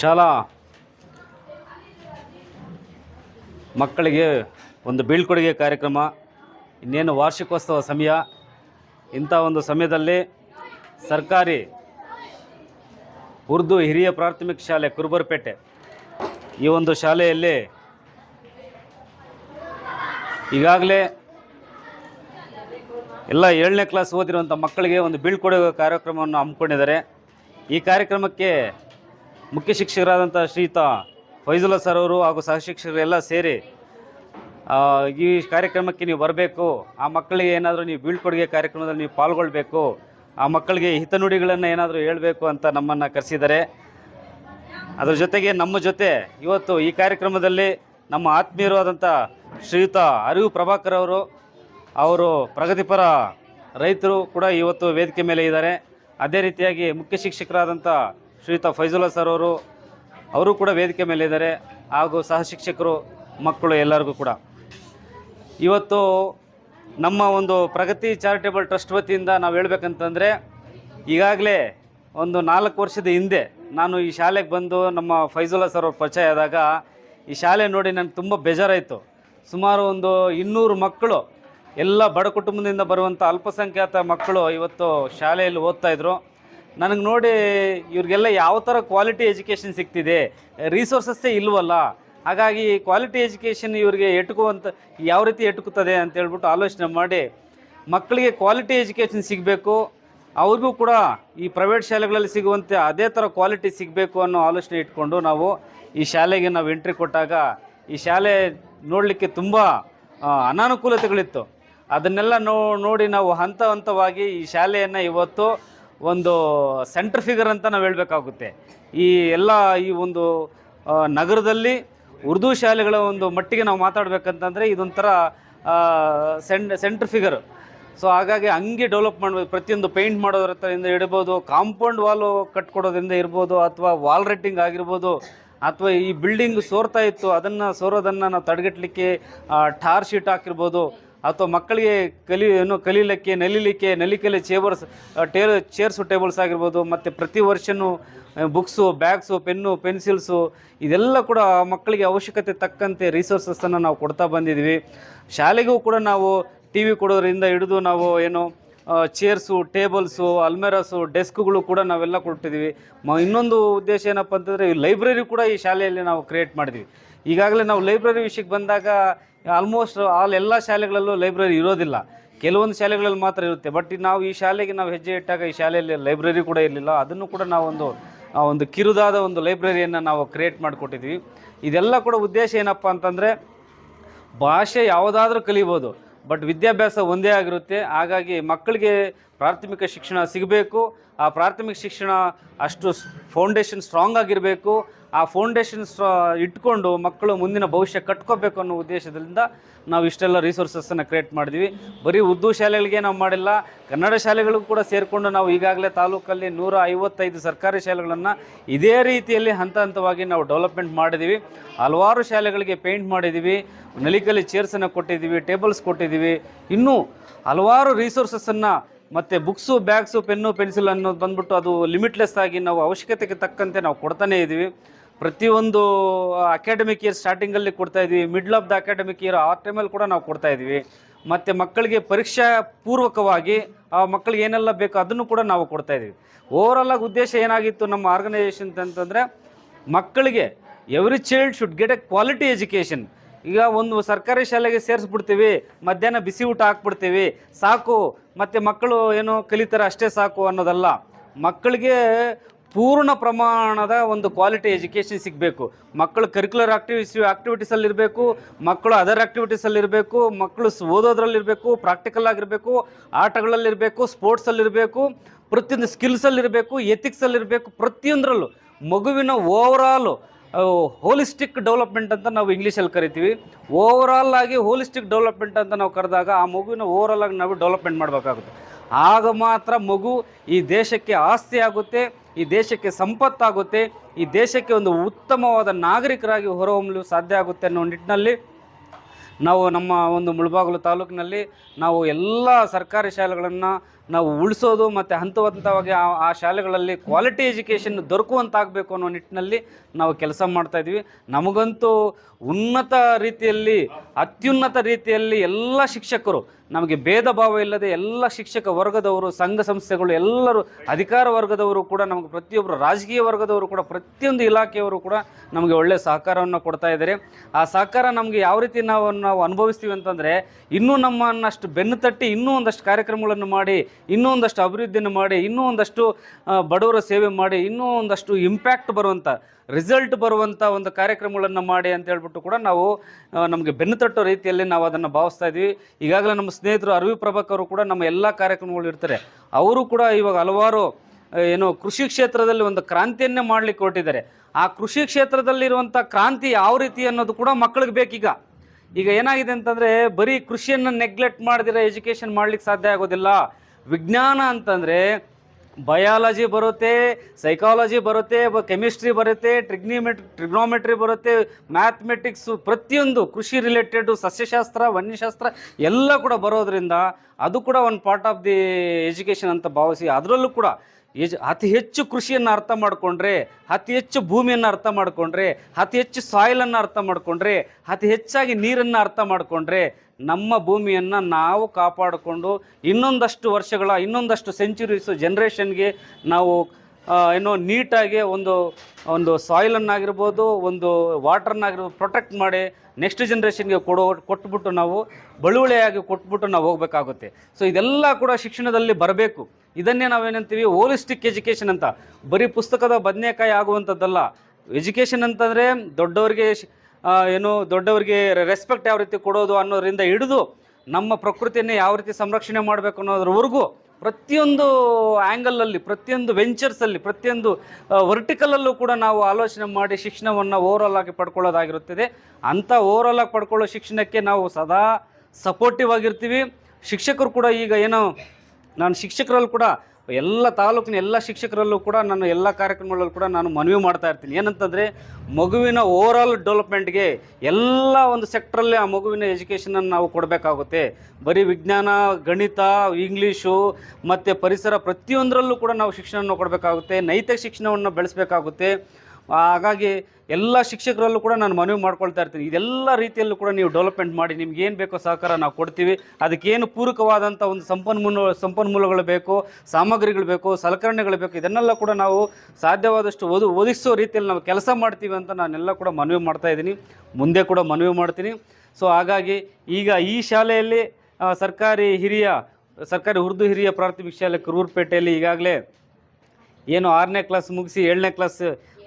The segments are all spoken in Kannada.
ಶಾಲಾ. ಮಕ್ಕಳಿಗೆ ಒಂದು ಬೀಳ್ಕೊಡುಗೆ ಕಾರ್ಯಕ್ರಮ, ಇನ್ನೇನು ವಾರ್ಷಿಕೋತ್ಸವ ಸಮಯ. ಇಂಥ ಒಂದು ಸಮಯದಲ್ಲಿ ಸರ್ಕಾರಿ ಉರ್ದು ಹಿರಿಯ ಪ್ರಾಥಮಿಕ ಶಾಲೆ ಕುರುಬರಪೇಟೆ ಈ ಒಂದು ಶಾಲೆಯಲ್ಲಿ ಈಗಾಗಲೇ ಎಲ್ಲ ಏಳನೇ ಕ್ಲಾಸ್ ಓದಿರುವಂಥ ಮಕ್ಕಳಿಗೆ ಒಂದು ಬೀಳ್ಕೊಡುವ ಕಾರ್ಯಕ್ರಮವನ್ನು ಹಮ್ಮಿಕೊಂಡಿದ್ದಾರೆ. ಈ ಕಾರ್ಯಕ್ರಮಕ್ಕೆ ಮುಖ್ಯ ಶಿಕ್ಷಕರಾದಂಥ ಶ್ರೀಯುತ ಫೈಜುಲ್ಲಾ ಸರ್ ಅವರು ಹಾಗೂ ಸಹ ಶಿಕ್ಷಕರೆಲ್ಲ ಸೇರಿ ಈ ಕಾರ್ಯಕ್ರಮಕ್ಕೆ ನೀವು ಬರಬೇಕು. ಆ ಮಕ್ಕಳಿಗೆ ಏನಾದರೂ ನೀವು ಬೀಳ್ಕೊಡುಗೆ ಕಾರ್ಯಕ್ರಮದಲ್ಲಿ ನೀವು ಪಾಲ್ಗೊಳ್ಬೇಕು. ಆ ಮಕ್ಕಳಿಗೆ ಹಿತನುಡಿಗಳನ್ನು ಏನಾದರೂ ಹೇಳಬೇಕು ಅಂತ ನಮ್ಮನ್ನು ಕರೆಸಿದ್ದಾರೆ. ಅದರ ಜೊತೆಗೆ ನಮ್ಮ ಜೊತೆ ಇವತ್ತು ಈ ಕಾರ್ಯಕ್ರಮದಲ್ಲಿ ನಮ್ಮ ಆತ್ಮೀಯರಾದಂಥ ಶ್ರೀಯುತ ಅರಿವು ಪ್ರಭಾಕರ್ ಅವರು ಅವರು ಪ್ರಗತಿಪರ ರೈತರು ಕೂಡ ಇವತ್ತು ವೇದಿಕೆ ಮೇಲೆ ಇದ್ದಾರೆ. ಅದೇ ರೀತಿಯಾಗಿ ಮುಖ್ಯ ಶಿಕ್ಷಕರಾದಂಥ ಶ್ರೀಯುತ ಫೈಜುಲ್ಲಾ ಸರ್ ಅವರು ಅವರು ಕೂಡ ವೇದಿಕೆ ಮೇಲೆ ಇದ್ದಾರೆ. ಹಾಗೂ ಸಹ ಶಿಕ್ಷಕರು, ಮಕ್ಕಳು ಎಲ್ಲರಿಗೂ ಕೂಡ. ಇವತ್ತು ನಮ್ಮ ಒಂದು ಪ್ರಗತಿ ಚಾರಿಟೇಬಲ್ ಟ್ರಸ್ಟ್ ವತಿಯಿಂದ ನಾವು ಹೇಳ್ಬೇಕಂತಂದರೆ, ಈಗಾಗಲೇ ಒಂದು ನಾಲ್ಕು ವರ್ಷದ ಹಿಂದೆ ನಾನು ಈ ಶಾಲೆಗೆ ಬಂದು ನಮ್ಮ ಫೈಜುಲ್ಲಾ ಸರ್ ಅವ್ರ ಪರಿಚಯ ಆದಾಗ ಈ ಶಾಲೆ ನೋಡಿ ನನಗೆ ತುಂಬ ಬೇಜಾರಾಯಿತು. ಸುಮಾರು ಒಂದು ಇನ್ನೂರು ಮಕ್ಕಳು, ಎಲ್ಲ ಬಡ ಕುಟುಂಬದಿಂದ ಬರುವಂಥ ಅಲ್ಪಸಂಖ್ಯಾತ ಮಕ್ಕಳು ಇವತ್ತು ಶಾಲೆಯಲ್ಲಿ ಓದ್ತಾ ಇದ್ರು. ನನಗೆ ನೋಡಿ ಇವ್ರಿಗೆಲ್ಲ ಯಾವ ಥರ ಕ್ವಾಲಿಟಿ ಎಜುಕೇಷನ್ ಸಿಗ್ತಿದೆ? ರಿಸೋರ್ಸಸ್ಸೇ ಇಲ್ವಲ್ಲ? ಹಾಗಾಗಿ ಕ್ವಾಲಿಟಿ ಎಜುಕೇಷನ್ ಇವರಿಗೆ ಎಟುಕುವಂಥ ಯಾವ ರೀತಿ ಎಟುಕುತ್ತದೆ ಅಂತ ಹೇಳ್ಬಿಟ್ಟು ಆಲೋಚನೆ ಮಾಡಿ ಮಕ್ಕಳಿಗೆ ಕ್ವಾಲಿಟಿ ಎಜುಕೇಷನ್ ಸಿಗಬೇಕು. ಅವ್ರಿಗೂ ಕೂಡ ಈ ಪ್ರೈವೇಟ್ ಶಾಲೆಗಳಲ್ಲಿ ಸಿಗುವಂತೆ ಅದೇ ಥರ ಕ್ವಾಲಿಟಿ ಸಿಗಬೇಕು ಅನ್ನೋ ಆಲೋಚನೆ ಇಟ್ಕೊಂಡು ನಾವು ಈ ಶಾಲೆಗೆ ನಾವು ಎಂಟ್ರಿ ಕೊಟ್ಟಾಗ ಈ ಶಾಲೆ ನೋಡಲಿಕ್ಕೆ ತುಂಬ ಅನಾನುಕೂಲತೆಗಳಿತ್ತು. ಅದನ್ನೆಲ್ಲ ನೋಡಿ ನಾವು ಹಂತ ಹಂತವಾಗಿ ಈ ಶಾಲೆಯನ್ನು ಇವತ್ತು ಒಂದು ಸೆಂಟ್ರ್ ಫಿಗರ್ ಅಂತ ನಾವು ಹೇಳಬೇಕಾಗುತ್ತೆ. ಈ ಎಲ್ಲ, ಈ ಒಂದು ನಗರದಲ್ಲಿ ಉರ್ದು ಶಾಲೆಗಳ ಒಂದು ಮಟ್ಟಿಗೆ ನಾವು ಮಾತಾಡಬೇಕಂತಂದರೆ ಇದೊಂಥರ ಸೆಂಟ್ ಸೆಂಟ್ರ್ ಫಿಗರ್ ಸೊ ಹಾಗಾಗಿ ಹಂಗೆ ಡೆವಲಪ್ ಮಾಡ್ಬೋದು ಪ್ರತಿಯೊಂದು ಪೇಂಟ್ ಮಾಡೋದ್ರ ಹತ್ರದಿಂದ ಇಡ್ಬೋದು ಕಾಂಪೌಂಡ್ ವಾಲು ಕಟ್ಕೊಡೋದ್ರಿಂದ ಇರ್ಬೋದು, ಅಥವಾ ವಾಲ್ ರೆಟ್ಟಿಂಗ್ ಆಗಿರ್ಬೋದು, ಅಥವಾ ಈ ಬಿಲ್ಡಿಂಗ್ ಸೋರ್ತಾ ಇತ್ತು, ಅದನ್ನು ಸೋರೋದನ್ನು ನಾವು ತಡೆಗಟ್ಟಲಿಕ್ಕೆ ಟಾರ್ ಶೀಟ್ ಹಾಕಿರ್ಬೋದು, ಅಥವಾ ಮಕ್ಕಳಿಗೆ ಕಲಿ, ಏನು ಕಲೀಲಿಕ್ಕೆ, ನಲಿಲಿಕ್ಕೆ, ನಲಿಕಲಿ ಚೇಬರ್ಸ್ ಟೇ ಚೇರ್ಸು ಟೇಬಲ್ಸ್ ಆಗಿರ್ಬೋದು, ಮತ್ತು ಪ್ರತಿ ವರ್ಷವೂ ಬುಕ್ಸು ಬ್ಯಾಗ್ಸು ಪೆನ್ನು ಪೆನ್ಸಿಲ್ಸು ಇದೆಲ್ಲ ಕೂಡ ಮಕ್ಕಳಿಗೆ ಅವಶ್ಯಕತೆ ತಕ್ಕಂತೆ ರಿಸೋರ್ಸಸ್ಸನ್ನು ನಾವು ಕೊಡ್ತಾ ಬಂದಿದ್ದೀವಿ ಶಾಲೆಗೂ ಕೂಡ ನಾವು ಟಿ ವಿ ಕೊಡೋದ್ರಿಂದ ಹಿಡಿದು ನಾವು ಏನು ಚೇರ್ಸು ಟೇಬಲ್ಸು ಅಲ್ಮೆರಾಸು ಡೆಸ್ಕ್ಗಳು ಕೂಡ ನಾವೆಲ್ಲ ಕೊಟ್ಟಿದ್ದೀವಿ. ಮ, ಇನ್ನೊಂದು ಉದ್ದೇಶ ಏನಪ್ಪ ಅಂತಂದರೆ ಲೈಬ್ರರಿ ಕೂಡ ಈ ಶಾಲೆಯಲ್ಲಿ ನಾವು ಕ್ರಿಯೇಟ್ ಮಾಡಿದ್ವಿ ಈಗಾಗಲೇ ನಾವು ಲೈಬ್ರರಿ ವಿಷಯಕ್ಕೆ ಬಂದಾಗ ಆಲ್ಮೋಸ್ಟ್ ಆಲ್ ಎಲ್ಲ ಶಾಲೆಗಳಲ್ಲೂ ಲೈಬ್ರರಿ ಇರೋದಿಲ್ಲ. ಕೆಲವೊಂದು ಶಾಲೆಗಳಲ್ಲಿ ಮಾತ್ರ ಇರುತ್ತೆ. ಬಟ್ ನಾವು ಈ ಶಾಲೆಗೆ ನಾವು ಹೆಜ್ಜೆ ಇಟ್ಟಾಗ ಈ ಶಾಲೆಯಲ್ಲಿ ಲೈಬ್ರರಿ ಕೂಡ ಇರಲಿಲ್ಲ. ಅದನ್ನು ಕೂಡ ನಾವೊಂದು ಒಂದು ಕಿರುದಾದ ಒಂದು ಲೈಬ್ರರಿಯನ್ನು ನಾವು ಕ್ರಿಯೇಟ್ ಮಾಡಿಕೊಟ್ಟಿದ್ವಿ ಇದೆಲ್ಲ ಕೂಡ ಉದ್ದೇಶ ಏನಪ್ಪ ಅಂತಂದರೆ ಭಾಷೆ ಯಾವುದಾದ್ರೂ ಕಲಿಬೋದು. ಬಟ್ ವಿದ್ಯಾಭ್ಯಾಸ ಒಂದೇ ಆಗಿರುತ್ತೆ. ಹಾಗಾಗಿ ಮಕ್ಕಳಿಗೆ ಪ್ರಾಥಮಿಕ ಶಿಕ್ಷಣ ಸಿಗಬೇಕು. ಆ ಪ್ರಾಥಮಿಕ ಶಿಕ್ಷಣ ಅಷ್ಟು ಫೌಂಡೇಶನ್ ಸ್ಟ್ರಾಂಗ್ ಆಗಿರಬೇಕು. ಆ ಫೌಂಡೇಶನ್ಸ್ ಇಟ್ಕೊಂಡು ಮಕ್ಕಳು ಮುಂದಿನ ಭವಿಷ್ಯ ಕಟ್ಕೋಬೇಕು ಅನ್ನೋ ಉದ್ದೇಶದಿಂದ ನಾವು ಇಷ್ಟೆಲ್ಲ ರಿಸೋರ್ಸಸ್ಸನ್ನು ಕ್ರಿಯೇಟ್ ಮಾಡಿದ್ವಿ. ಬರೀ ಉರ್ದು ಶಾಲೆಗಳಿಗೆ ನಾವು ಮಾಡಿಲ್ಲ, ಕನ್ನಡ ಶಾಲೆಗಳಿಗೂ ಕೂಡ ಸೇರಿಕೊಂಡು ನಾವು ಈಗಾಗಲೇ ತಾಲೂಕಲ್ಲಿ ನೂರ ಐವತ್ತೈದು ಸರ್ಕಾರಿ ಶಾಲೆಗಳನ್ನು ಇದೇ ರೀತಿಯಲ್ಲಿ ಹಂತ ಹಂತವಾಗಿ ನಾವು ಡೆವಲಪ್ಮೆಂಟ್ ಮಾಡಿದ್ದೀವಿ ಹಲವಾರು ಶಾಲೆಗಳಿಗೆ ಪೇಂಟ್ ಮಾಡಿದ್ದೀವಿ ನಲಿಕಲ್ಲಿ ಚೇರ್ಸನ್ನು ಕೊಟ್ಟಿದ್ದೀವಿ ಟೇಬಲ್ಸ್ ಕೊಟ್ಟಿದ್ದೀವಿ ಇನ್ನೂ ಹಲವಾರು ರಿಸೋರ್ಸಸ್ಸನ್ನು ಮತ್ತು ಬುಕ್ಸು ಬ್ಯಾಗ್ಸು ಪೆನ್ನು ಪೆನ್ಸಿಲ್ ಅನ್ನೋದು ಬಂದ್ಬಿಟ್ಟು ಅದು ಲಿಮಿಟ್ಲೆಸ್ ಆಗಿ ನಾವು ಅವಶ್ಯಕತೆಗೆ ತಕ್ಕಂತೆ ನಾವು ಕೊಡ್ತಾನೇ ಇದ್ದೀವಿ ಪ್ರತಿಯೊಂದು ಅಕಾಡೆಮಿಕ್ ಇಯರ್ ಸ್ಟಾರ್ಟಿಂಗಲ್ಲಿ ಕೊಡ್ತಾ ಇದ್ವಿ. Middle of the academic year ಆ ಟೈಮಲ್ಲಿ ಕೂಡ ನಾವು ಕೊಡ್ತಾ ಇದ್ವಿ. ಮತ್ತು ಮಕ್ಕಳಿಗೆ ಪರೀಕ್ಷಾ ಪೂರ್ವಕವಾಗಿ, ಆ ಮಕ್ಕಳಿಗೆ ಏನೆಲ್ಲ ಬೇಕೋ ಅದನ್ನು ಕೂಡ ನಾವು ಕೊಡ್ತಾ ಇದ್ವಿ. ಓವರಾಲ್ ಆಗಿ ಉದ್ದೇಶ ಏನಾಗಿತ್ತು ನಮ್ಮ ಆರ್ಗನೈಸೇಷನ್ ಅಂತಂದರೆ, ಮಕ್ಕಳಿಗೆ every child should get a quality education ಈಗ ಒಂದು ಸರ್ಕಾರಿ ಶಾಲೆಗೆ ಸೇರಿಸ್ಬಿಡ್ತೀವಿ, ಮಧ್ಯಾಹ್ನ ಬಿಸಿ ಊಟ ಹಾಕ್ಬಿಡ್ತೀವಿ, ಸಾಕು. ಮತ್ತು ಮಕ್ಕಳು ಏನು ಕಲಿತಾರೆ ಅಷ್ಟೇ ಸಾಕು ಅನ್ನೋದಲ್ಲ. ಮಕ್ಕಳಿಗೆ ಪೂರ್ಣ ಪ್ರಮಾಣದ ಒಂದು ಕ್ವಾಲಿಟಿ ಎಜುಕೇಷನ್ ಸಿಗಬೇಕು. ಮಕ್ಕಳು ಕರಿಕ್ಯುಲರ್ ಆಕ್ಟಿವಿಸ್ ಆಕ್ಟಿವಿಟೀಸಲ್ಲಿ ಇರಬೇಕು, ಮಕ್ಕಳು ಅದರ್ ಆಕ್ಟಿವಿಟೀಸಲ್ಲಿ ಇರಬೇಕು, ಮಕ್ಕಳು ಓದೋದ್ರಲ್ಲಿರಬೇಕು ಪ್ರಾಕ್ಟಿಕಲ್ ಆಗಿರಬೇಕು ಆಟಗಳಲ್ಲಿರಬೇಕು ಸ್ಪೋರ್ಟ್ಸಲ್ಲಿರಬೇಕು ಪ್ರತಿಯೊಂದು ಸ್ಕಿಲ್ಸಲ್ಲಿರಬೇಕು ಎಥಿಕ್ಸಲ್ಲಿರಬೇಕು ಪ್ರತಿಯೊಂದರಲ್ಲೂ ಮಗುವಿನ ಓವರಾಲು ಹೋಲಿಸ್ಟಿಕ್ ಡೆವಲಪ್ಮೆಂಟ್ ಅಂತ ನಾವು ಇಂಗ್ಲೀಷಲ್ಲಿ ಕರಿತೀವಿ. ಓವರಾಲ್ ಆಗಿ ಹೋಲಿಸ್ಟಿಕ್ ಡೆವಲಪ್ಮೆಂಟ್ ಅಂತ ನಾವು ಕರೆದಾಗ ಆ ಮಗುವಿನ ಓವರಾಲ್ ಆಗಿ ನಾವು ಡೆವಲಪ್ಮೆಂಟ್ ಮಾಡಬೇಕಾಗುತ್ತೆ. ಆಗ ಮಾತ್ರ ಮಗು ಈ ದೇಶಕ್ಕೆ ಆಸ್ತಿ ಆಗುತ್ತೆ ಈ ದೇಶಕ್ಕೆ ಸಂಪತ್ತಾಗುತ್ತೆ, ಈ ದೇಶಕ್ಕೆ ಒಂದು ಉತ್ತಮವಾದ ನಾಗರಿಕರಾಗಿ ಹೊರಹೊಮ್ಮಲು ಸಾಧ್ಯ ಆಗುತ್ತೆ ಅನ್ನೋ ನಿಟ್ಟಿನಲ್ಲಿ ನಾವು ನಮ್ಮ ಒಂದು ಮುಳಬಾಗಿಲು ತಾಲೂಕಿನಲ್ಲಿ ನಾವು ಎಲ್ಲ ಸರ್ಕಾರಿ ಶಾಲೆಗಳನ್ನು ನಾವು ಉಳಿಸೋದು ಮತ್ತು ಹಂತವಂತವಾಗಿ ಆ ಶಾಲೆಗಳಲ್ಲಿ ಕ್ವಾಲಿಟಿ ಎಜುಕೇಷನ್ ದೊರಕುವಂತಾಗಬೇಕು ಅನ್ನೋ ನಿಟ್ಟಿನಲ್ಲಿ ನಾವು ಕೆಲಸ ಮಾಡ್ತಾ ಇದ್ವಿ ನಮಗಂತೂ ಉನ್ನತ ರೀತಿಯಲ್ಲಿ, ಅತ್ಯುನ್ನತ ರೀತಿಯಲ್ಲಿ ಎಲ್ಲ ಶಿಕ್ಷಕರು, ನಮಗೆ ಭೇದ ಭಾವ ಇಲ್ಲದೆ ಎಲ್ಲ ಶಿಕ್ಷಕ ವರ್ಗದವರು, ಸಂಘ ಸಂಸ್ಥೆಗಳು ಎಲ್ಲರೂ, ಅಧಿಕಾರ ವರ್ಗದವರು ಕೂಡ ನಮಗೆ ಪ್ರತಿಯೊಬ್ಬರು, ರಾಜಕೀಯ ವರ್ಗದವರು ಕೂಡ ಪ್ರತಿಯೊಂದು ಇಲಾಖೆಯವರು ಕೂಡ ನಮಗೆ ಒಳ್ಳೆಯ ಸಹಕಾರವನ್ನು ಕೊಡ್ತಾ ಇದ್ದಾರೆ. ಆ ಸಹಕಾರ ನಮಗೆ ಯಾವ ರೀತಿ ನಾವು ನಾವು ಅನುಭವಿಸ್ತೀವಿ ಅಂತಂದರೆ, ಇನ್ನೂ ನಮ್ಮನ್ನಷ್ಟು ಬೆನ್ನು ತಟ್ಟಿ ಇನ್ನೂ ಒಂದಷ್ಟು ಕಾರ್ಯಕ್ರಮಗಳನ್ನು ಮಾಡಿ ಇನ್ನೂ ಒಂದಷ್ಟು ಅಭಿವೃದ್ಧಿಯನ್ನು ಮಾಡಿ ಇನ್ನೂ ಒಂದಷ್ಟು ಬಡವರ ಸೇವೆ ಮಾಡಿ ಇನ್ನೂ ಒಂದಷ್ಟು ಇಂಪ್ಯಾಕ್ಟ್ ಬರುವಂಥ ರಿಸಲ್ಟ್ ಬರುವಂಥ ಒಂದು ಕಾರ್ಯಕ್ರಮಗಳನ್ನು ಮಾಡಿ ಅಂತ ಹೇಳ್ಬಿಟ್ಟು ಕೂಡ ನಾವು ನಮಗೆ ಬೆನ್ನು ತಟ್ಟೋ ರೀತಿಯಲ್ಲಿ ನಾವು ಅದನ್ನು ಭಾವಿಸ್ತಾ ಇದ್ವಿ ಈಗಾಗಲೇ ನಮ್ಮ ಸ್ನೇಹಿತರು ಅರವಿ ಪ್ರಭಾಕ್ ಅವರು ಕೂಡ ನಮ್ಮ ಎಲ್ಲ ಕಾರ್ಯಕ್ರಮಗಳು ಇರ್ತಾರೆ. ಅವರು ಕೂಡ ಇವಾಗ ಹಲವಾರು, ಏನು ಕೃಷಿ ಕ್ಷೇತ್ರದಲ್ಲಿ ಒಂದು ಕ್ರಾಂತಿಯನ್ನೇ ಮಾಡಲಿಕ್ಕೆ ಹೊರಟಿದ್ದಾರೆ. ಆ ಕೃಷಿ ಕ್ಷೇತ್ರದಲ್ಲಿರುವಂಥ ಕ್ರಾಂತಿ ಯಾವ ರೀತಿ ಅನ್ನೋದು ಕೂಡ ಮಕ್ಕಳಿಗೆ ಬೇಕೀಗ. ಈಗ ಏನಾಗಿದೆ ಅಂತಂದರೆ ಬರೀ ಕೃಷಿಯನ್ನು ನೆಗ್ಲೆಕ್ಟ್ ಮಾಡಿದಿರ ಎಜುಕೇಷನ್ ಮಾಡ್ಲಿಕ್ಕೆ ಸಾಧ್ಯ ಆಗೋದಿಲ್ಲ. ವಿಜ್ಞಾನ ಅಂತಂದರೆ ಬಯಾಲಜಿ ಬರುತ್ತೆ ಸೈಕಾಲಜಿ ಬರುತ್ತೆ ಕೆಮಿಸ್ಟ್ರಿ ಬರುತ್ತೆ ಟ್ರಿಗ್ನಿಮೆಟ್ ಟ್ರಿಗ್ನೋಮೆಟ್ರಿ ಬರುತ್ತೆ ಮ್ಯಾಥಮೆಟಿಕ್ಸು ಪ್ರತಿಯೊಂದು ಕೃಷಿ ರಿಲೇಟೆಡು ಸಸ್ಯಶಾಸ್ತ್ರ, ವನ್ಯಶಾಸ್ತ್ರ ಎಲ್ಲ ಕೂಡ ಬರೋದ್ರಿಂದ ಅದು ಕೂಡ ಒಂದು ಪಾರ್ಟ್ ಆಫ್ ದಿ ಎಜುಕೇಷನ್ ಅಂತ ಭಾವಿಸಿ ಅದರಲ್ಲೂ ಕೂಡ ಎಜ್, ಅತಿ ಹೆಚ್ಚು ಕೃಷಿಯನ್ನು ಅರ್ಥ ಮಾಡಿಕೊಂಡ್ರೆ, ಅತಿ ಹೆಚ್ಚು ಭೂಮಿಯನ್ನು ಅರ್ಥ ಮಾಡಿಕೊಂಡ್ರೆ, ಅತಿ ಹೆಚ್ಚು ಸಾಯಿಲನ್ನು ಅರ್ಥ ಮಾಡಿಕೊಂಡ್ರೆ, ಅತಿ ಹೆಚ್ಚಾಗಿ ನೀರನ್ನು ಅರ್ಥ ಮಾಡಿಕೊಂಡ್ರೆ ನಮ್ಮ ಭೂಮಿಯನ್ನು ನಾವು ಕಾಪಾಡಿಕೊಂಡು ಇನ್ನೊಂದಷ್ಟು ವರ್ಷಗಳ, ಇನ್ನೊಂದಷ್ಟು ಸೆಂಚುರೀಸು ಜನ್ರೇಷನ್ಗೆ ನಾವು ಏನೋ ನೀಟಾಗಿ ಒಂದು ಒಂದು ಸಾಯಿಲನ್ನಾಗಿರ್ಬೋದು ಒಂದು ವಾಟರ್ನಾಗಿರ್ಬೋದು ಪ್ರೊಟೆಕ್ಟ್ ಮಾಡಿ ನೆಕ್ಸ್ಟ್ ಜನ್ರೇಷನ್ಗೆ ಕೊಡೋ, ಕೊಟ್ಬಿಟ್ಟು ನಾವು ಬಳುವಳಿಯಾಗಿ ಕೊಟ್ಬಿಟ್ಟು ನಾವು ಹೋಗಬೇಕಾಗುತ್ತೆ. ಸೊ ಇದೆಲ್ಲ ಕೂಡ ಶಿಕ್ಷಣದಲ್ಲಿ ಬರಬೇಕು. ಇದನ್ನೇ ನಾವೇನಂತೀವಿ ಹೋಲಿಸ್ಟಿಕ್ ಎಜುಕೇಷನ್ ಅಂತ. ಬರೀ ಪುಸ್ತಕದ ಬದನೆಕಾಯಿ ಆಗುವಂಥದ್ದಲ್ಲ. ಎಜುಕೇಷನ್ ಅಂತಂದರೆ ದೊಡ್ಡವರಿಗೆ ಏನು ದೊಡ್ಡವರಿಗೆ ರೆಸ್ಪೆಕ್ಟ್ ಯಾವ ರೀತಿ ಕೊಡೋದು ಅನ್ನೋದರಿಂದ ಹಿಡಿದು ನಮ್ಮ ಪ್ರಕೃತಿಯನ್ನೇ ಯಾವ ರೀತಿ ಸಂರಕ್ಷಣೆ ಮಾಡಬೇಕು ಅನ್ನೋದ್ರವರೆಗೂ ಪ್ರತಿಯೊಂದು ಆ್ಯಂಗಲಲ್ಲಿ ಪ್ರತಿಯೊಂದು ವೆಂಚರ್ಸಲ್ಲಿ ಪ್ರತಿಯೊಂದು ವರ್ಟಿಕಲಲ್ಲೂ ಕೂಡ ನಾವು ಆಲೋಚನೆ ಮಾಡಿ ಶಿಕ್ಷಣವನ್ನು ಓವರಾಲ್ ಆಗಿ ಪಡ್ಕೊಳ್ಳೋದಾಗಿರುತ್ತದೆ. ಅಂಥ ಓವರಾಲ್ ಆಗಿ ಪಡ್ಕೊಳ್ಳೋ ಶಿಕ್ಷಣಕ್ಕೆ ನಾವು ಸದಾ ಸಪೋರ್ಟಿವ್ ಆಗಿರ್ತೀವಿ. ಶಿಕ್ಷಕರು ಕೂಡ ಈಗ ಏನೋ, ನಾನು ಶಿಕ್ಷಕರಲ್ಲಿ ಕೂಡ ಎಲ್ಲ ತಾಲೂಕಿನ ಎಲ್ಲ ಶಿಕ್ಷಕರಲ್ಲೂ ಕೂಡ ನಾನು ಎಲ್ಲ ಕಾರ್ಯಕ್ರಮಗಳಲ್ಲೂ ಕೂಡ ನಾನು ಮನವಿ ಮಾಡ್ತಾ ಇರ್ತೀನಿ. ಏನಂತಂದರೆ ಮಗುವಿನ ಓವರಾಲ್ ಡೆವಲಪ್ಮೆಂಟ್ಗೆ ಎಲ್ಲ ಒಂದು ಸೆಕ್ಟ್ರಲ್ಲಿ ಆ ಮಗುವಿನ ಎಜುಕೇಷನನ್ನು ನಾವು ಕೊಡಬೇಕಾಗುತ್ತೆ. ಬರೀ ವಿಜ್ಞಾನ, ಗಣಿತ, ಇಂಗ್ಲೀಷು ಮತ್ತು ಪರಿಸರ ಪ್ರತಿಯೊಂದರಲ್ಲೂ ಕೂಡ ನಾವು ಶಿಕ್ಷಣವನ್ನು ಕೊಡಬೇಕಾಗುತ್ತೆ. ನೈತಿಕ ಶಿಕ್ಷಣವನ್ನು ಬೆಳೆಸಬೇಕಾಗುತ್ತೆ. ಹಾಗಾಗಿ ಎಲ್ಲ ಶಿಕ್ಷಕರಲ್ಲೂ ಕೂಡ ನಾನು ಮನವಿ ಮಾಡ್ಕೊಳ್ತಾ ಇರ್ತೀನಿ. ಇದೆಲ್ಲ ರೀತಿಯಲ್ಲೂ ಕೂಡ ನೀವು ಡೆವಲಪ್ಮೆಂಟ್ ಮಾಡಿ, ನಿಮ್ಗೆ ಏನು ಬೇಕೋ ಸಹಕಾರ ನಾವು ಕೊಡ್ತೀವಿ. ಅದಕ್ಕೇನು ಪೂರಕವಾದಂಥ ಒಂದು ಸಂಪನ್ಮೂಲ, ಸಂಪನ್ಮೂಲಗಳು ಬೇಕು, ಸಾಮಗ್ರಿಗಳು ಬೇಕು, ಸಲಕರಣೆಗಳು ಬೇಕು, ಇದನ್ನೆಲ್ಲ ಕೂಡ ನಾವು ಸಾಧ್ಯವಾದಷ್ಟು ಓದು ಒದಗಿಸೋ ರೀತಿಯಲ್ಲಿ ನಾವು ಕೆಲಸ ಮಾಡ್ತೀವಿ ಅಂತ ನಾನೆಲ್ಲ ಕೂಡ ಮನವಿ ಮಾಡ್ತಾ ಇದ್ದೀನಿ. ಮುಂದೆ ಕೂಡ ಮನವಿ ಮಾಡ್ತೀನಿ. ಸೊ ಹಾಗಾಗಿ ಈಗ ಈ ಶಾಲೆಯಲ್ಲಿ ಸರ್ಕಾರಿ ಹಿರಿಯ, ಸರ್ಕಾರಿ ಉರ್ದು ಹಿರಿಯ ಪ್ರಾಥಮಿಕ ಶಾಲೆ ಕುರೂರ್ಪೇಟೆಯಲ್ಲಿ ಈಗಾಗಲೇ ಏನು ಆರನೇ ಕ್ಲಾಸ್ ಮುಗಿಸಿ ಏಳನೇ ಕ್ಲಾಸ್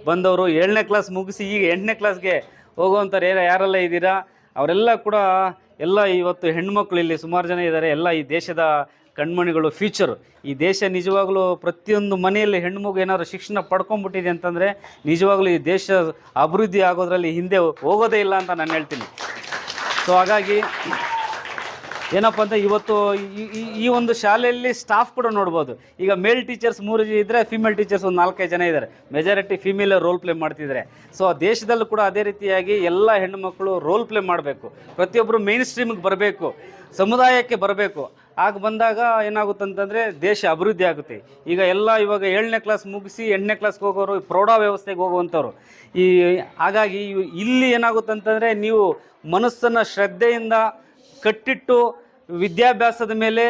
ಬಂದವರು ಏಳನೇ ಕ್ಲಾಸ್ ಮುಗಿಸಿ ಈಗ ಎಂಟನೇ ಕ್ಲಾಸ್ಗೆ ಹೋಗುವಂಥವ್ರು ರೇರ ಯಾರೆಲ್ಲ ಇದ್ದೀರಾ? ಅವರೆಲ್ಲ ಕೂಡ ಎಲ್ಲ ಇವತ್ತು ಹೆಣ್ಮಕ್ಳು ಇಲ್ಲಿ ಸುಮಾರು ಜನ ಇದ್ದಾರೆ. ಎಲ್ಲ ಈ ದೇಶದ ಕಣ್ಮಣಿಗಳು ಫ್ಯೂಚರ್ ಈ ದೇಶ ನಿಜವಾಗ್ಲೂ ಪ್ರತಿಯೊಂದು ಮನೆಯಲ್ಲಿ ಹೆಣ್ಮಗು ಏನಾದ್ರು ಶಿಕ್ಷಣ ಪಡ್ಕೊಂಡ್ಬಿಟ್ಟಿದೆ ಅಂತಂದರೆ ನಿಜವಾಗಲೂ ಈ ದೇಶ ಅಭಿವೃದ್ಧಿ ಆಗೋದ್ರಲ್ಲಿ ಹಿಂದೆ ಹೋಗೋದೇ ಇಲ್ಲ ಅಂತ ನಾನು ಹೇಳ್ತೀನಿ. ಸೊ ಹಾಗಾಗಿ ಏನಪ್ಪ ಅಂದರೆ ಇವತ್ತು ಈ- ಒಂದು ಶಾಲೆಯಲ್ಲಿ ಸ್ಟಾಫ್ ಕೂಡ ನೋಡ್ಬೋದು. ಈಗ ಮೇಲ್ ಟೀಚರ್ಸ್ ಮೂರು ಇದ್ದರೆ ಫಿಮೇಲ್ ಟೀಚರ್ಸ್ ಒಂದು ನಾಲ್ಕೈದು ಜನ ಇದ್ದಾರೆ ಮೆಜಾರಿಟಿ ಫಿಮೇಲ್ ರೋಲ್ ಪ್ಲೇ ಮಾಡ್ತಿದ್ದಾರೆ ಸೊ ದೇಶದಲ್ಲೂ ಕೂಡ ಅದೇ ರೀತಿಯಾಗಿ ಎಲ್ಲ ಹೆಣ್ಣುಮಕ್ಕಳು ರೋಲ್ ಪ್ಲೇ ಮಾಡಬೇಕು. ಪ್ರತಿಯೊಬ್ಬರು ಮೇನ್ ಸ್ಟ್ರೀಮಿಗೆ ಬರಬೇಕು. ಸಮುದಾಯಕ್ಕೆ ಬರಬೇಕು. ಆಗ ಬಂದಾಗ ಏನಾಗುತ್ತಂತಂದರೆ ದೇಶ ಅಭಿವೃದ್ಧಿ ಆಗುತ್ತೆ. ಈಗ ಎಲ್ಲ ಇವಾಗ ಏಳನೇ ಕ್ಲಾಸ್ ಮುಗಿಸಿ ಎಂಟನೇ ಕ್ಲಾಸ್ಗೆ ಹೋಗೋರು ಪ್ರೌಢ ವ್ಯವಸ್ಥೆಗೆ ಹೋಗುವಂಥವ್ರು ಈ ಹಾಗಾಗಿ ಇಲ್ಲಿ ಏನಾಗುತ್ತಂತಂದರೆ ನೀವು ಮನಸ್ಸನ್ನು ಶ್ರದ್ಧೆಯಿಂದ ಕಟ್ಟಿಟ್ಟು ವಿದ್ಯಾಭ್ಯಾಸದ ಮೇಲೆ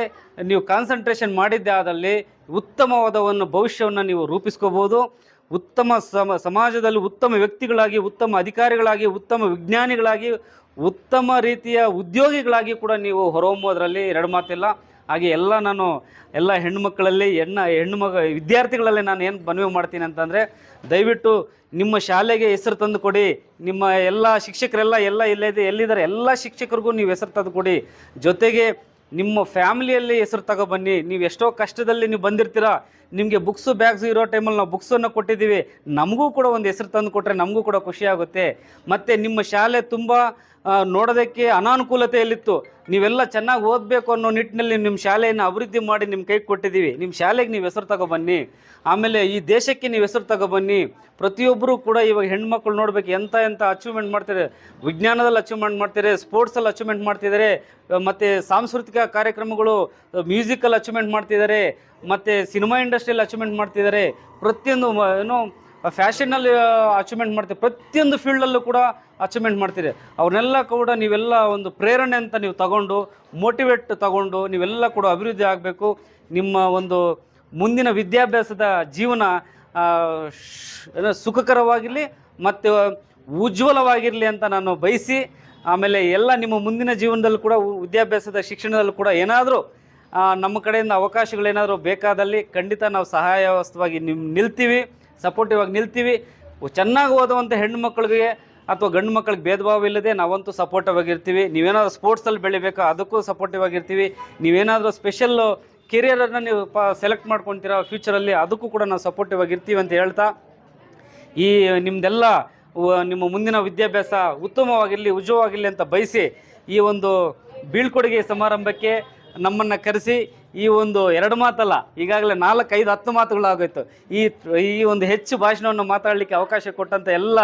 ನೀವು ಕಾನ್ಸಂಟ್ರೇಷನ್ ಮಾಡಿದ್ದೆ ಆದಲ್ಲಿ ಉತ್ತಮವಾದ ಒಂದು ಭವಿಷ್ಯವನ್ನು ನೀವು ರೂಪಿಸ್ಕೋಬೋದು. ಉತ್ತಮ ಸಮ, ಸಮಾಜದಲ್ಲಿ ಉತ್ತಮ ವ್ಯಕ್ತಿಗಳಾಗಿ, ಉತ್ತಮ ಅಧಿಕಾರಿಗಳಾಗಿ, ಉತ್ತಮ ವಿಜ್ಞಾನಿಗಳಾಗಿ, ಉತ್ತಮ ರೀತಿಯ ಉದ್ಯೋಗಿಗಳಾಗಿ ಕೂಡ ನೀವು ಹೊರಹೊಮ್ಮೋದ್ರಲ್ಲಿ ಎರಡು ಮಾತಿಲ್ಲ. ಹಾಗೆ ಎಲ್ಲ ನಾನು ಎಲ್ಲ ಹೆಣ್ಣುಮಕ್ಕಳಲ್ಲಿ, ಹೆಣ್ಣ ಹೆಣ್ಣು ಮಗ ವಿದ್ಯಾರ್ಥಿಗಳಲ್ಲಿ ನಾನು ಏನು ಮನವಿ ಮಾಡ್ತೀನಿ ಅಂತಂದರೆ, ದಯವಿಟ್ಟು ನಿಮ್ಮ ಶಾಲೆಗೆ ಹೆಸರು ತಂದು ಕೊಡಿ, ನಿಮ್ಮ ಎಲ್ಲ ಶಿಕ್ಷಕರೆಲ್ಲ ಎಲ್ಲ ಎಲ್ಲೇ ಎಲ್ಲಿದ್ದಾರೆ ಎಲ್ಲ ಶಿಕ್ಷಕರಿಗೂ ನೀವು ಹೆಸರು ತಂದು ಕೊಡಿ. ಜೊತೆಗೆ ನಿಮ್ಮ ಫ್ಯಾಮಿಲಿಯಲ್ಲಿ ಹೆಸರು ತಗೊಬನ್ನಿ ನೀವು ಎಷ್ಟೋ ಕಷ್ಟದಲ್ಲಿ ನೀವು ಬಂದಿರ್ತೀರಾ ನಿಮಗೆ ಬುಕ್ಸು ಬ್ಯಾಗ್ಸು ಇರೋ ಟೈಮಲ್ಲಿ ನಾವು ಬುಕ್ಸನ್ನು ಕೊಟ್ಟಿದ್ದೀವಿ. ನಮಗೂ ಕೂಡ ಒಂದು ಹೆಸರು ತಂದು ಕೊಟ್ಟರೆ ನಮಗೂ ಕೂಡ ಖುಷಿಯಾಗುತ್ತೆ ಮತ್ತು ನಿಮ್ಮ ಶಾಲೆ ತುಂಬ ನೋಡೋದಕ್ಕೆ ಅನಾನುಕೂಲತೆಯಲ್ಲಿತ್ತು. ನೀವೆಲ್ಲ ಚೆನ್ನಾಗಿ ಓದಬೇಕು ಅನ್ನೋ ನಿಟ್ಟಿನಲ್ಲಿ ನಿಮ್ಮ ಶಾಲೆಯನ್ನು ಅಭಿವೃದ್ಧಿ ಮಾಡಿ ನಿಮ್ಮ ಕೈಗೆ ಕೊಟ್ಟಿದ್ದೀವಿ. ನಿಮ್ಮ ಶಾಲೆಗೆ ನೀವು ಹೆಸರು ತಗೊಬನ್ನಿ. ಆಮೇಲೆ ಈ ದೇಶಕ್ಕೆ ನೀವು ಹೆಸರು ತಗೊಬನ್ನಿ. ಪ್ರತಿಯೊಬ್ಬರು ಕೂಡ ಇವಾಗ ಹೆಣ್ಮಕ್ಳು ನೋಡಬೇಕು ಎಂಥ ಎಂಥ ಅಚೀವ್ಮೆಂಟ್ ಮಾಡ್ತಾರೆ ವಿಜ್ಞಾನದಲ್ಲಿ ಅಚೀವ್ಮೆಂಟ್ ಮಾಡ್ತಾರೆ ಸ್ಪೋರ್ಟ್ಸಲ್ಲಿ ಅಚೀವ್ಮೆಂಟ್ ಮಾಡ್ತಿದ್ದಾರೆ. ಮತ್ತು ಸಾಂಸ್ಕೃತಿಕ ಕಾರ್ಯಕ್ರಮಗಳು ಮ್ಯೂಸಿಕಲ್ಲಿ ಅಚೀವ್ಮೆಂಟ್ ಮಾಡ್ತಿದ್ದಾರೆ. ಮತ್ತು ಸಿನಿಮಾ ಇಂಡಸ್ಟ್ರಿಯಲ್ಲಿ ಅಚೀವ್ಮೆಂಟ್ ಮಾಡ್ತಿದ್ದಾರೆ. ಪ್ರತಿಯೊಂದು ಏನೋ ಫ್ಯಾಷನಲ್ಲಿ ಅಚೀವ್ಮೆಂಟ್ ಮಾಡ್ತೀವಿ ಪ್ರತಿಯೊಂದು ಫೀಲ್ಡಲ್ಲೂ ಕೂಡ ಅಚೀವ್ಮೆಂಟ್ ಮಾಡ್ತೀರಿ ಅವ್ರನ್ನೆಲ್ಲ ಕೂಡ ನೀವೆಲ್ಲ ಒಂದು ಪ್ರೇರಣೆ ಅಂತ ನೀವು ತಗೊಂಡು ಮೋಟಿವೇಟ್ ತಗೊಂಡು ನೀವೆಲ್ಲ ಕೂಡ ಅಭಿವೃದ್ಧಿ ಆಗಬೇಕು. ನಿಮ್ಮ ಒಂದು ಮುಂದಿನ ವಿದ್ಯಾಭ್ಯಾಸದ ಜೀವನ ಸುಖಕರವಾಗಿರಲಿ ಮತ್ತು ಉಜ್ವಲವಾಗಿರಲಿ ಅಂತ ನಾನು ಬಯಸಿ, ಆಮೇಲೆ ಎಲ್ಲ ನಿಮ್ಮ ಮುಂದಿನ ಜೀವನದಲ್ಲೂ ಕೂಡ ವಿದ್ಯಾಭ್ಯಾಸದ ಶಿಕ್ಷಣದಲ್ಲೂ ಕೂಡ ಏನಾದರೂ ನಮ್ಮ ಕಡೆಯಿಂದ ಅವಕಾಶಗಳೇನಾದರೂ ಬೇಕಾದಲ್ಲಿ ಖಂಡಿತ ನಾವು ಸಹಾಯವಸ್ತವಾಗಿ ನಿಮ್ ನಿಲ್ತೀವಿ ಸಪೋರ್ಟಿವ್ ಆಗಿ ನಿಲ್ತೀವಿ. ಚೆನ್ನಾಗಿ ಓದುವಂಥ ಹೆಣ್ಣು ಮಕ್ಕಳಿಗೆ ಅಥವಾ ಗಂಡು ಮಕ್ಕಳಿಗೆ ಭೇದ ಭಾವ ಇಲ್ಲದೆ ನಾವಂತೂ ಸಪೋರ್ಟಿವ್ ಆಗಿರ್ತೀವಿ. ನೀವೇನಾದರೂ ಸ್ಪೋರ್ಟ್ಸಲ್ಲಿ ಬೆಳಿಬೇಕಾ ಅದಕ್ಕೂ ಸಪೋರ್ಟಿವ್ ಆಗಿರ್ತೀವಿ. ನೀವೇನಾದರೂ ಸ್ಪೆಷಲ್ ಕೆರಿಯರನ್ನು ನೀವು ಪ ಸೆಲೆಕ್ಟ್ ಮಾಡ್ಕೊತೀರಾ ಫ್ಯೂಚರಲ್ಲಿ ಅದಕ್ಕೂ ಕೂಡ ನಾವು ಸಪೋರ್ಟಿವ್ ಆಗಿರ್ತೀವಿ ಅಂತ ಹೇಳ್ತಾ, ಈ ನಿಮ್ಮದೆಲ್ಲ ನಿಮ್ಮ ಮುಂದಿನ ವಿದ್ಯಾಭ್ಯಾಸ ಉತ್ತಮವಾಗಿರಲಿ ಉಜ್ವವಾಗಿರಲಿ ಅಂತ ಬಯಸಿ ಈ ಒಂದು ಬೀಳ್ಕೊಡುಗೆ ಸಮಾರಂಭಕ್ಕೆ ನಮ್ಮನ್ನು ಕರೆಸಿ ಈ ಒಂದು ಎರಡು ಮಾತಲ್ಲ, ಈಗಾಗಲೇ ನಾಲ್ಕು, ಐದು, ಹತ್ತು ಮಾತುಗಳಾಗೋಯ್ತು. ಈ ಈ ಒಂದು ಹೆಚ್ಚು ಭಾಷಣವನ್ನು ಮಾತಾಡಲಿಕ್ಕೆ ಅವಕಾಶ ಕೊಟ್ಟಂಥ ಎಲ್ಲ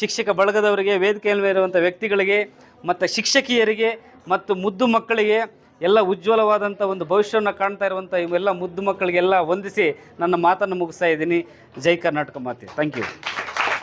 ಶಿಕ್ಷಕ ಬಳಗದವರಿಗೆ ವೇದಿಕೆಯಲ್ಲಿ ಇರುವಂಥ ವ್ಯಕ್ತಿಗಳಿಗೆ, ಮತ್ತು ಶಿಕ್ಷಕಿಯರಿಗೆ, ಮತ್ತು ಮುದ್ದು ಮಕ್ಕಳಿಗೆ ಎಲ್ಲ ಉಜ್ವಲವಾದಂಥ ಒಂದು ಭವಿಷ್ಯವನ್ನು ಕಾಣ್ತಾ ಇರುವಂಥ ಇವೆಲ್ಲ ಮುದ್ದು ಮಕ್ಕಳಿಗೆಲ್ಲ ವಂದಿಸಿ ನನ್ನ ಮಾತನ್ನು ಮುಗಿಸ್ತಾ ಇದ್ದೀನಿ. ಜೈ ಕರ್ನಾಟಕ ಮಾತೆ. Thank you